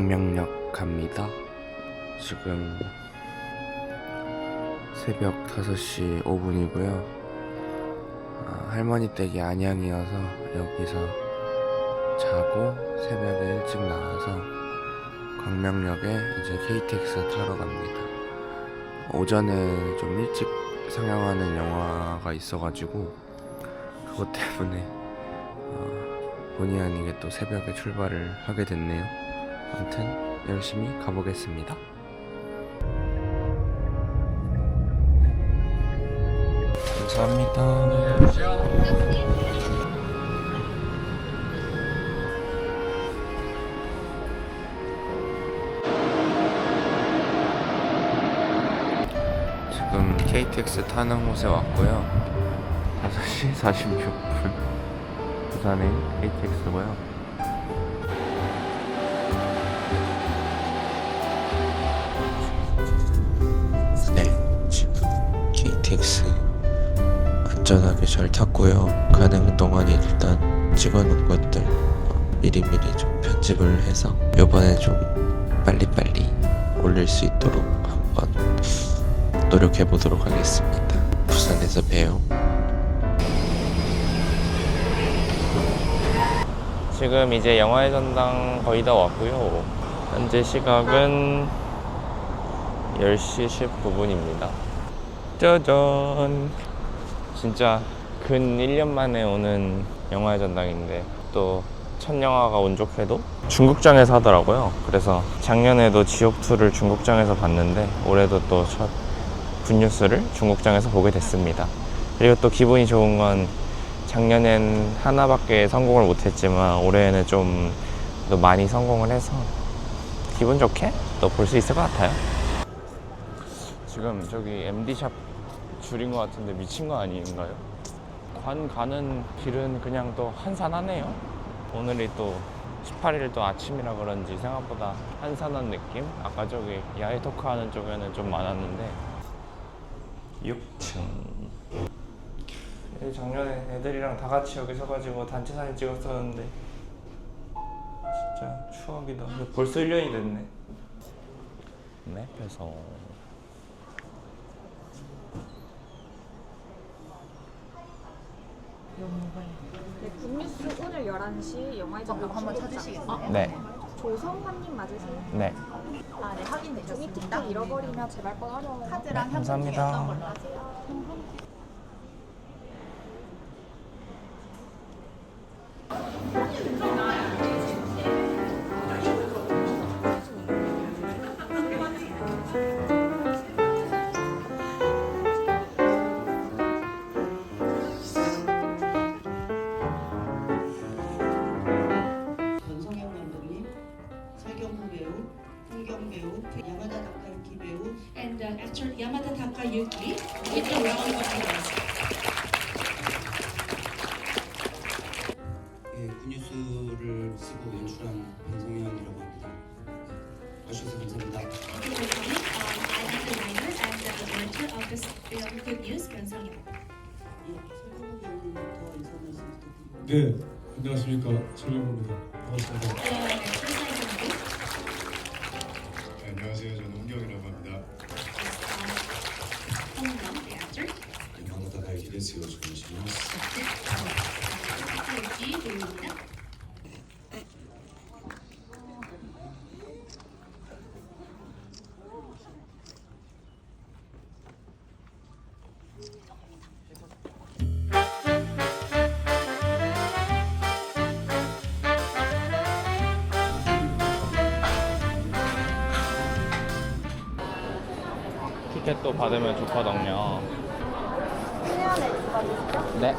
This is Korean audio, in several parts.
광명역 갑니다. 지금 새벽 5시 5분이고요. 아, 할머니 댁이 안양이어서 여기서 자고 새벽에 일찍 나와서 광명역에 이제 KTX 타러 갑니다. 오전에 좀 일찍 상영하는 영화가 있어가지고 그것 때문에 어, 본의 아니게 또 새벽에 출발을 하게 됐네요. 아무튼 열심히 가보겠습니다. 감사합니다. 지금 KTX 타는 곳에 왔고요. 5시 46분. 부산행 KTX고요. KTX 안전하게 잘 탔고요. 가는 동안에 일단 찍어놓은 것들 미리미리 좀 편집을 해서 이번에 좀 빨리빨리 올릴 수 있도록 한번 노력해 보도록 하겠습니다. 부산에서 봬요. 지금 이제 영화의 전당 거의 다 왔고요. 현재 시각은 10시 19분입니다. 짜잔. 진짜 근 1년 만에 오는 영화의 전당인데 또 첫 영화가 운 좋게도 중국장에서 하더라고요. 그래서 작년에도 지옥2를 중국장에서 봤는데 올해도 또 첫 굿뉴스를 중국장에서 보게 됐습니다. 그리고 또 기분이 좋은 건 작년엔 하나밖에 성공을 못했지만 올해는 좀더 많이 성공을 해서 기분 좋게 또 볼 수 있을 것 같아요. 지금 저기 MD샵 줄인 것 같은데 미친 거 아닌가요? 관 가는 길은 그냥 또 한산하네요. 오늘이 또 18일 또 아침이라 그런지 생각보다 한산한 느낌? 아까 저기 야외 토크하는 쪽에는 좀 많았는데 6층 작년에 애들이랑 다 같이 여기 서가지고 단체 사진 찍었었는데 진짜 추억이다. 벌써 1년이 됐네. 네, 그래서 네, 굿뉴스 오늘 11시 영화의 전당 한번. 찾으시겠어요? 네, 조성환님 맞으세요? 네. 아, 네, 확인되셨습니다. 틱톡 잃어버리면 제발 꺼내요. 카드랑 네, 현금 중에 감사합니다. 어떤 걸로 하세요? A round of applause. 예, 굿뉴스를 쓰고 연출한 변성현이라고 합니다. 와주셔서 감사합니다. Thank you for coming. Um, I am the writer and the director of this film Good News. 예. 네, 안녕하십니까 설명구입니다. 반갑습니다. The actor Sang 네, 안녕하세요. 저는 홍경이라고 합니다. 세워주고 계시면 티켓도 받으면 좋거든요. 네.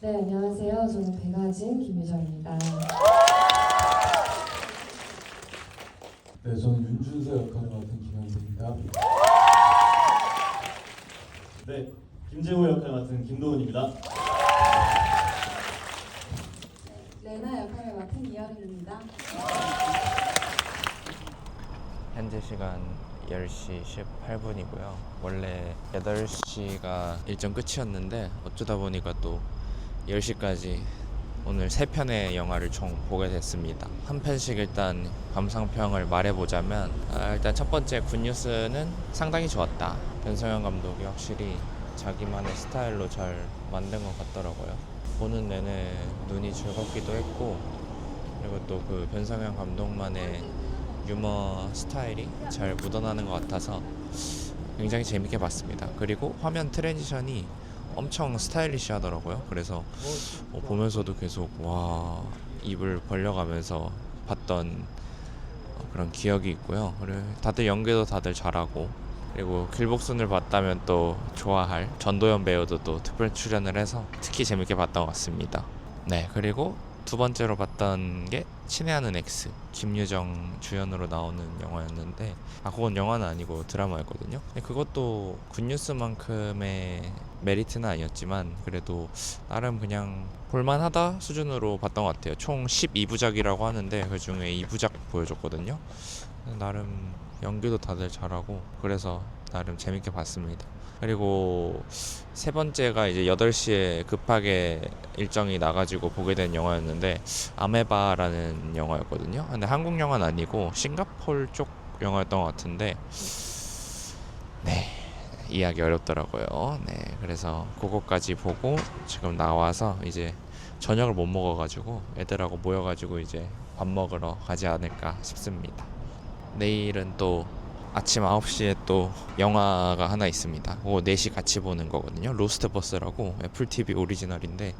네, 안녕하세요. 저는 배가진 김유정입니다. 네, 저는 윤준서 역할을 맡은 김현수입니다. 네, 김재호 역할 맡은 김도훈입니다. 레나 역할을 맡은 이하린입니다. 현재 시간 10시 18분이고요. 원래 8시가 일정 끝이었는데 어쩌다 보니까 또 10시까지 오늘 세 편의 영화를 총 보게 됐습니다. 한 편씩 일단 감상평을 말해보자면 아, 일단 첫 번째 굿뉴스는 상당히 좋았다. 변성현 감독이 확실히 자기만의 스타일로 잘 만든 것 같더라고요. 보는 내내 눈이 즐겁기도 했고 그리고 또 그 변성현 감독만의 유머 스타일이 잘 묻어나는 것 같아서 굉장히 재밌게 봤습니다. 그리고 화면 트랜지션이 엄청 스타일리시하더라고요. 그래서 어, 보면서도 계속 와 입을 벌려가면서 봤던 어, 그런 기억이 있고요. 다들 연기도 다들 잘하고 그리고 길복순을 봤다면 또 좋아할 전도연 배우도 또 특별 출연을 해서 특히 재밌게 봤던 것 같습니다. 네 그리고 두 번째로 봤던 게 친애하는 X 김유정 주연으로 나오는 영화였는데 아 그건 영화는 아니고 드라마였거든요. 그것도 굿뉴스만큼의 메리트는 아니었지만 그래도 나름 그냥 볼만하다 수준으로 봤던 것 같아요. 총 12부작이라고 하는데 그 중에 2부작 보여줬거든요. 나름 연기도 다들 잘하고 그래서 나름 재밌게 봤습니다. 그리고 세 번째가 이제 8시에 급하게 일정이 나가지고 보게 된 영화였는데 아메바라는 영화였거든요. 근데 한국 영화는 아니고 싱가폴 쪽 영화였던 것 같은데 네 이해하기 어렵더라고요. 네 그래서 그거까지 보고 지금 나와서 이제 저녁을 못 먹어가지고 애들하고 모여가지고 이제 밥 먹으러 가지 않을까 싶습니다. 내일은 또 아침 9시에 또 영화가 하나 있습니다. 그거 4시 같이 보는 거거든요. 로스트 버스라고 애플 TV 오리지널인데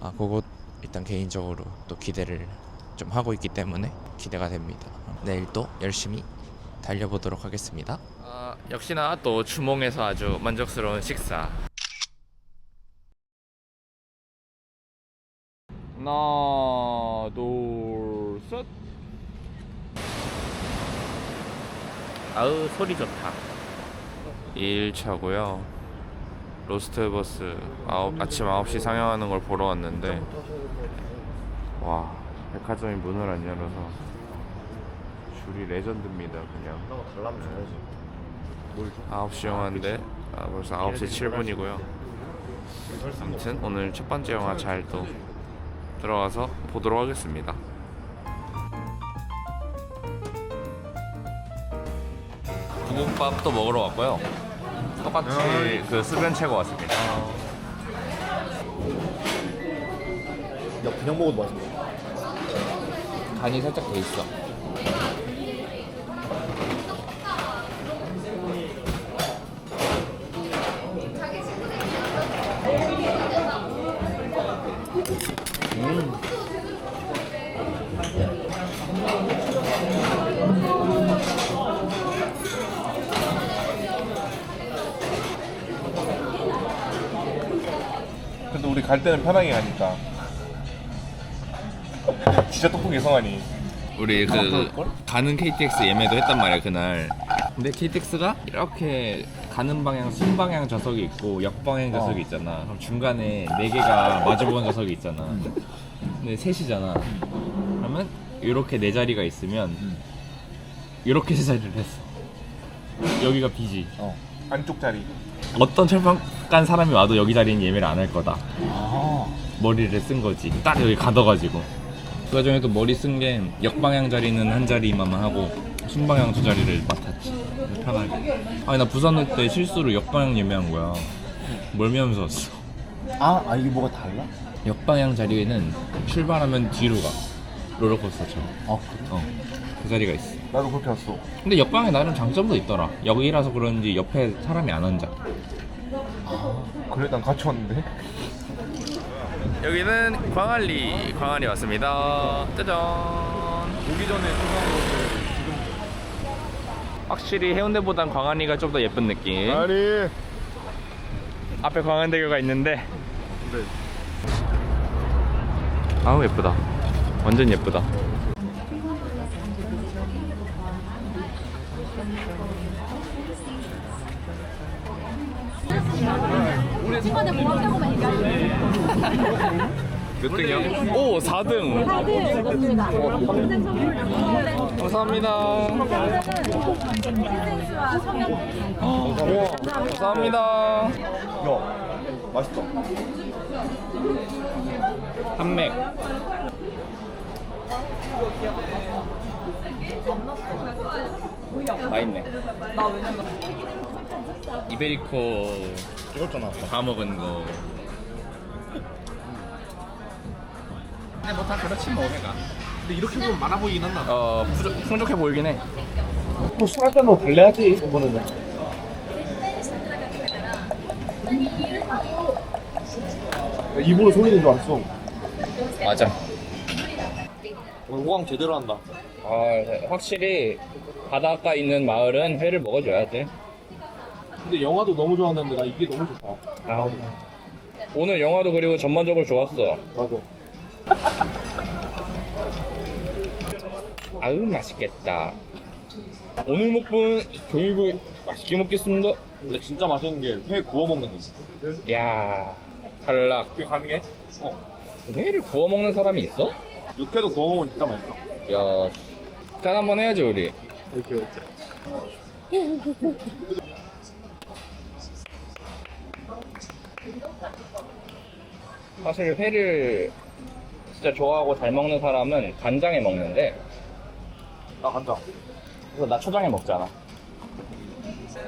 아 그거 일단 개인적으로 또 기대를 좀 하고 있기 때문에 기대가 됩니다. 내일 또 열심히 달려보도록 하겠습니다. 아, 역시나 또 주몽에서 아주 만족스러운 식사. 하나, 둘, 셋. 아우 소리 좋다. 2일차고요. 로스트버스 아홉, 아침 9시 상영하는 걸 보러 왔는데. 와 백화점이 문을 안 열어서 줄이 레전드입니다 그냥. 네. 9시 영화인데 아, 벌써 9시 7분이고요. 아무튼 오늘 첫 번째 영화 잘 또 들어가서 보도록 하겠습니다 붕어밥도 먹으러 왔고요. 똑같이 그 수변채고 왔습니다. 야 그냥 먹어도 맛있네. 간이 살짝 돼 있어. 갈 때는 편하게 가니까 진짜 똑똑해 성환이 우리 그 가는 KTX 예매도 했단 말이야 그날. 근데 KTX가 이렇게 가는 방향 순방향 좌석이 있고 역방향 좌석이 있잖아. 그럼 중간에 네 개가 마주보는 좌석이 있잖아. 근데 셋이잖아. 그러면 이렇게 네 자리가 있으면 이렇게 세 자리를 했어. 여기가 비지. 안쪽 자리 어떤 철판 깐 사람이 와도 여기 자리는 예매를 안 할 거다. 머리를 쓴 거지. 딱 여기 가둬가지고. 그 와중에도 머리 쓴 게 역방향 자리는 한 자리만 하고 순방향 두 자리를 맡았지. 편하게. 아니 나 부산 올 때 실수로 역방향 예매한 거야. 멀미하면서 왔어. 아, 아 이게 뭐가 달라? 역방향 자리에는 출발하면 뒤로 가. 롤러코스터처럼. 아 그래? 어. 그 자리가 있어. 나도 그렇게 왔어. 근데 역방에 나름 장점도 있더라. 여기라서 그런지 옆에 사람이 안 앉아. 그래 난 같이 왔는데. 여기는 광안리 광안리 왔습니다. 짜잔. 오기 전에 지금 확실히 해운대보단 광안리가 좀 더 예쁜 느낌. 아니 앞에 광안대교가 있는데. 아우 예쁘다. 완전 예쁘다 몇 등이야? 오 4등. 4등. 감사합니다. 어, 감사합니다. 야 맛있다 한맥. 맛있네. 이베리코 찍었잖아 다 먹은 거. 근데 뭐 다 그렇지 뭐 내가. 근데 이렇게 보면 많아 보이긴 한다 어 부족, 풍족해 보이긴 해. 뭐술 한잔 뭐 달래야지 이거는 입으로 소리는 줄 알았어 맞아. 호강 제대로 한다 아 확실히 바닷가 있는 마을은 회를 먹어줘야 돼. 근데 영화도 너무 좋았는데 나 이게 너무 좋다 아, 오늘 영화도 그리고 전반적으로 좋았어. 맞아 아유 맛있겠다. 오늘 먹은 조이구 맛있게 먹겠습니다. 근데 진짜 맛있는 게 회 구워 먹는 거 있어 야 탈락. 그게 가능해? 어 회를 구워 먹는 사람이 있어? 육회도 구워 먹으면 진짜 맛있어 야, 짠 한번 해야지 우리. 이렇게 이렇게 사실 회를 진짜 좋아하고 잘 먹는 사람은 간장에 먹는데 나 간다 그래서 나 초장에 먹잖아.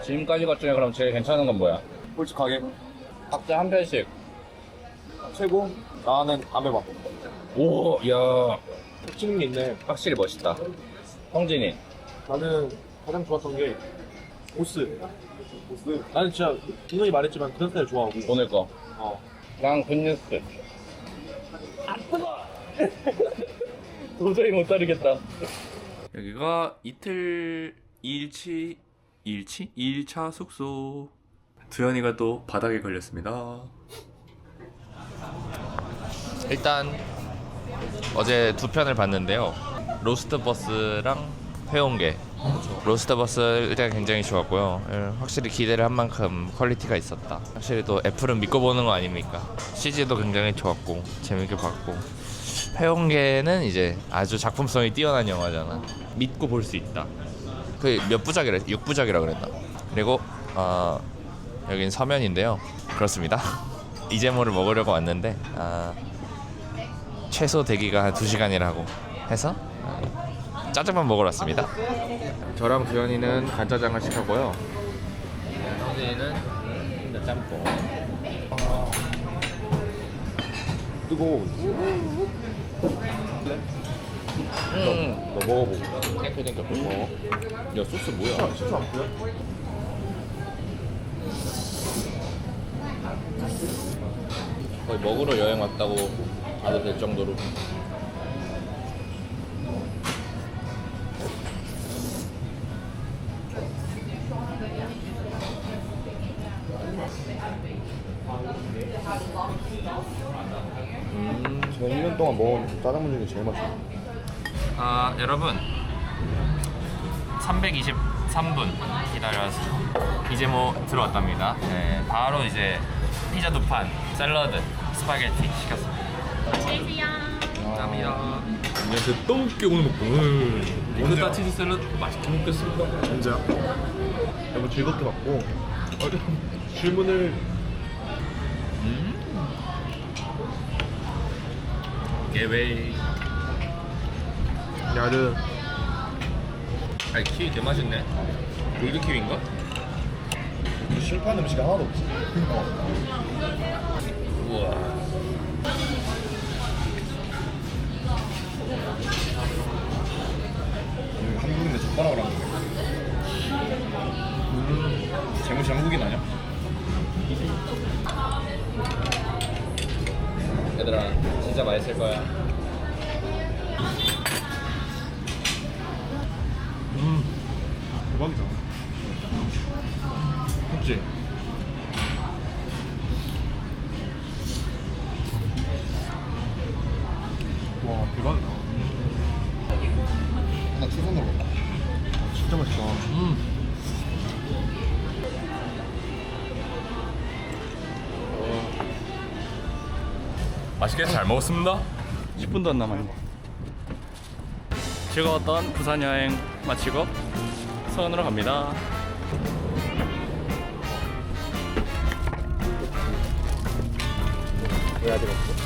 지금까지 것 중에 그럼 제일 괜찮은 건 뭐야? 솔직하게 각자 한 편씩. 최고 나는 아메바 오, 야, 게 있네 확실히 멋있다. 성진이. 나는 가장 좋았던 게 보스 보스 나는 진짜 분명히 말했지만 그런 스타일 좋아하고 오늘 거. 어 난 굿뉴스. 도저히 못 따르겠다. 여기가 이틀 2일치 2일치? 2일차 숙소. 두현이가 또 바닥에 걸렸습니다. 일단 어제 두 편을 봤는데요. 로스트 버스랑 회원계. 로스트 버스 일단 굉장히 좋았고요. 예, 확실히 기대를 한 만큼 퀄리티가 있었다. 확실히 또 애플은 믿고 보는 거 아닙니까? CG도 굉장히 좋았고 재밌게 봤고 회원계는 이제 아주 작품성이 뛰어난 영화잖아. 믿고 볼 수 있다. 그 몇 부작이라 6부작이라 그랬나? 그리고 어, 여긴 서면인데요. 그렇습니다. 이재모를 먹으려고 왔는데 아, 최소 대기가 한 2시간이라고 해서 아, 짜장면 먹으러 왔습니다. 저랑 두현이는 간짜장을 시켰고요. 성진이는 혼자 짬뽕. 뜨거워 음, 너 먹어보고 탱크 생겼고. 야 소스 뭐야? 진짜 안 보여? 거의 먹으러 여행 왔다고 봐도 될 정도로. 짜장면 중에 제일 맛있어 아 여러분 323분 기다려서 이제 뭐 들어왔답니다. 네, 바로 이제 피자 두 판, 샐러드, 스파게티 시켰습니다. 감사합니다. 안녕하세요. 떡게 오늘 먹고 리코타 치즈 샐러드 맛있게 먹겠습니다. 언제야? 너무 즐겁게 봤고 질문을 개웨이. 야르 아니 키위 개 맛있네. 골드 키위인가? 실패한 음식이 하나도 없지 우와. 한국인데 젓가락을 안 먹네 음, 재무씨 한국인 아니야? 얘들아 진짜 맛있을 거야. 대박이다 그치? 맛있게 잘 먹었습니다. 10분도 안 남았네. 즐거웠던 부산 여행 마치고 서원으로 갑니다. 해야 되겠어.